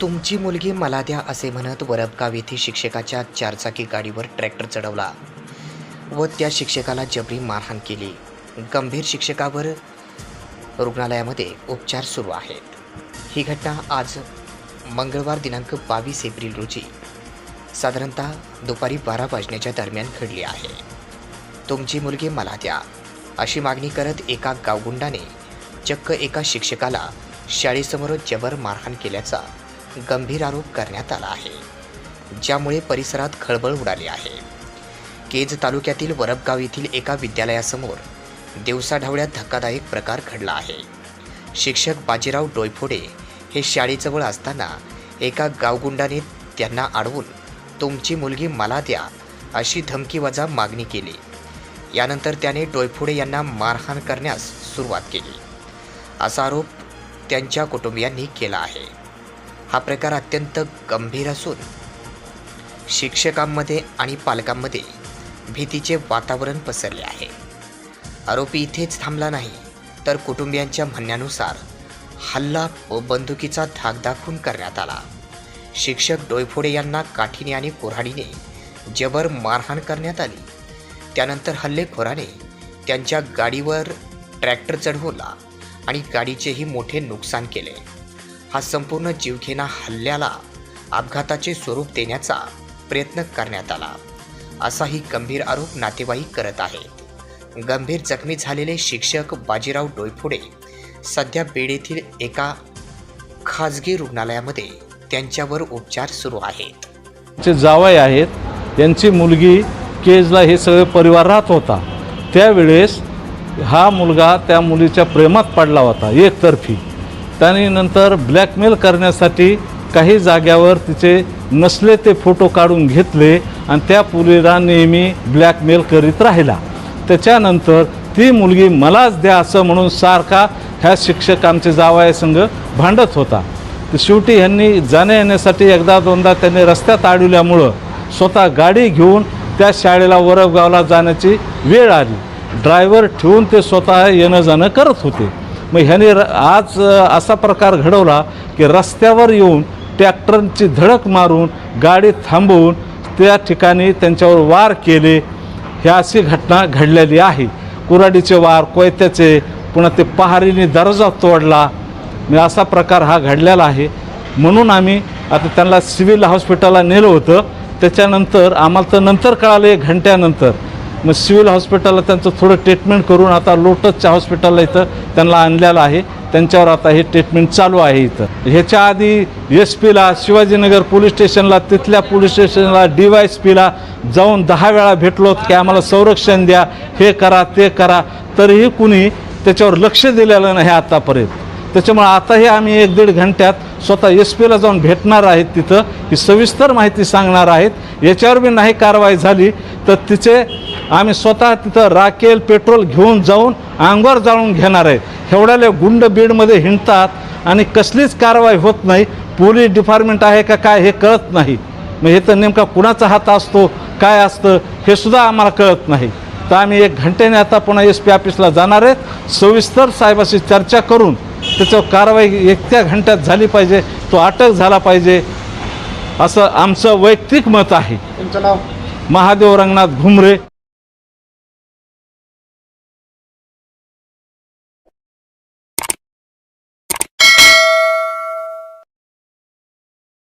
तुमची मुलगी मला द्या असे म्हणत वरबगाव येथे शिक्षकाच्या चारचाकी गाडीवर ट्रॅक्टर चढवला व त्या शिक्षकाला जबरी मारहाण केली. गंभीर शिक्षकावर रुग्णालयामध्ये उपचार सुरू आहेत. ही घटना आज मंगळवार दिनांक बावीस एप्रिल रोजी साधारणतः दुपारी बारा वाजण्याच्या दरम्यान घडली आहे. तुमची मुलगी मला द्या अशी मागणी करत एका गावगुंडाने चक्क एका शिक्षकाला शाळेसमोर जबर मारहाण केल्याचा गंभीर आरोप करण्यात आला आहे ज्यामुळे परिसरात खळबळ उडाली आहे. केज तालुक्यातील वरबगाव येथील एका विद्यालयासमोर दिवसाढवळ्यात धक्कादायक प्रकार घडला आहे. शिक्षक बाजीराव डोयफोडे हे शाळेजवळ असताना एका गावगुंडाने त्यांना अडवून तुमची मुलगी मला द्या अशी धमकीवजा मागणी केली. यानंतर त्याने डोयफोडे यांना मारहाण करण्यास सुरुवात केली. असा आरोप त्यांच्या कुटुंबियांनी केला आहे. हा प्रकार अत्यंत गंभीर असून शिक्षकांमध्ये आणि पालकांमध्ये भीतीचे वातावरण पसरले आहे. आरोपी इथेच थांबला नाही तर कुटुंबियांच्या म्हणण्यानुसार हल्ला व बंदुकीचा धाक दाखवून करण्यात आला. शिक्षक डोयफोडे यांना काठीने आणि कुऱ्हाडीने जबर मारहाण करण्यात आली. त्यानंतर हल्लेखोराने त्यांच्या गाडीवर ट्रॅक्टर चढवला आणि गाडीचेही मोठे नुकसान केले. हा संपूर्ण जीवघेणा हल्ल्याला अपघाताचे स्वरूप देण्याचा प्रयत्न करण्यात आला. असाही गंभीर आरोप नातेवाईक करत आहेत. गंभीर जखमी झालेले शिक्षक बाजीराव डोयफोडे सध्या बीड येथील एका खाजगी रुग्णालयामध्ये त्यांच्यावर उपचार सुरू आहेत. जे जावई आहेत त्यांची मुलगी केजला हे सगळे परिवार राहत होता. त्यावेळेस हा मुलगा त्या मुलीच्या प्रेमात पडला होता एकतर्फी. त्याने नंतर ब्लॅकमेल करण्यासाठी काही जाग्यावर तिचे नसले ते फोटो काढून घेतले आणि त्या मुलीला नेहमी ब्लॅकमेल करीत राहिला. त्याच्यानंतर ती मुलगी मलाच द्या असं म्हणून सारखा ह्या शिक्षक आमचे संघ भांडत होता. तर शेवटी ह्यांनी जाण्या येण्यासाठी एकदा दोनदा त्यांनी रस्त्यात अडवल्यामुळं स्वतः गाडी घेऊन त्या शाळेला वरवगावला जाण्याची वेळ आली. ड्रायव्हर ठेवून ते स्वतः येणं जाणं करत होते. मग ह्याने र आज असा प्रकार घडवला की रस्त्यावर येऊन ट्रॅक्टरची धडक मारून गाडी थांबवून त्या ठिकाणी त्यांच्यावर वार केले. ह्या अशी घटना घडलेली आहे. कुऱ्हाडीचे वार कोयत्याचे पुन्हा ते पहारीने दर्जा तोडला. मी असा प्रकार हा घडलेला आहे. म्हणून आम्ही आता त्यांना सिव्हिल हॉस्पिटलला नेलं होतं. त्याच्यानंतर आम्हाला तर नंतर कळालं एक घंट्यानंतर. मग सिव्हिल हॉस्पिटलला त्यांचं थोडं ट्रीटमेंट करून आता लोटसच्या हॉस्पिटलला इथं त्यांना आणलेलं आहे. त्यांच्यावर आता हे ट्रीटमेंट चालू आहे इथं. ह्याच्या आधी एस पीला शिवाजीनगर पोलीस स्टेशनला तिथल्या पोलीस स्टेशनला डी वाय एस पीला जाऊन दहा वेळा भेटलो की आम्हाला संरक्षण द्या हे करा ते करा. तरीही कुणी त्याच्यावर लक्ष दिलेलं नाही आतापर्यंत. त्याच्यामुळे आताही आम्ही एक दीड घंट्यात स्वतः एस पीला जाऊन भेटणार आहेत तिथं. ही सविस्तर माहिती सांगणार आहेत. याच्यावर बी नाही कारवाई झाली. तर तिचे आम्ही स्वतः तिथं राखेल पेट्रोल घेऊन जाऊन अंगावर जाळून घेणार आहेत एवढ्याले गुंड बीडमध्ये हिंडतात आणि कसलीच कारवाई होत नाही. पोलीस डिपार्टमेंट आहे का काय हे कळत नाही. मग हे तर नेमका कुणाचा हात असतो काय असतं हे सुद्धा आम्हाला कळत नाही. तर आम्ही एक घंट्याने आता पुन्हा एस पी ऑफिसला जाणार आहेत सविस्तर साहेबाशी चर्चा करून त्याच्यावर कारवाई एक त्या घंट्यात झाली पाहिजे तो अटक झाला पाहिजे असं आमचं वैयक्तिक मत आहे. तुमचं नाव? महादेव रंगनाथ घुमरे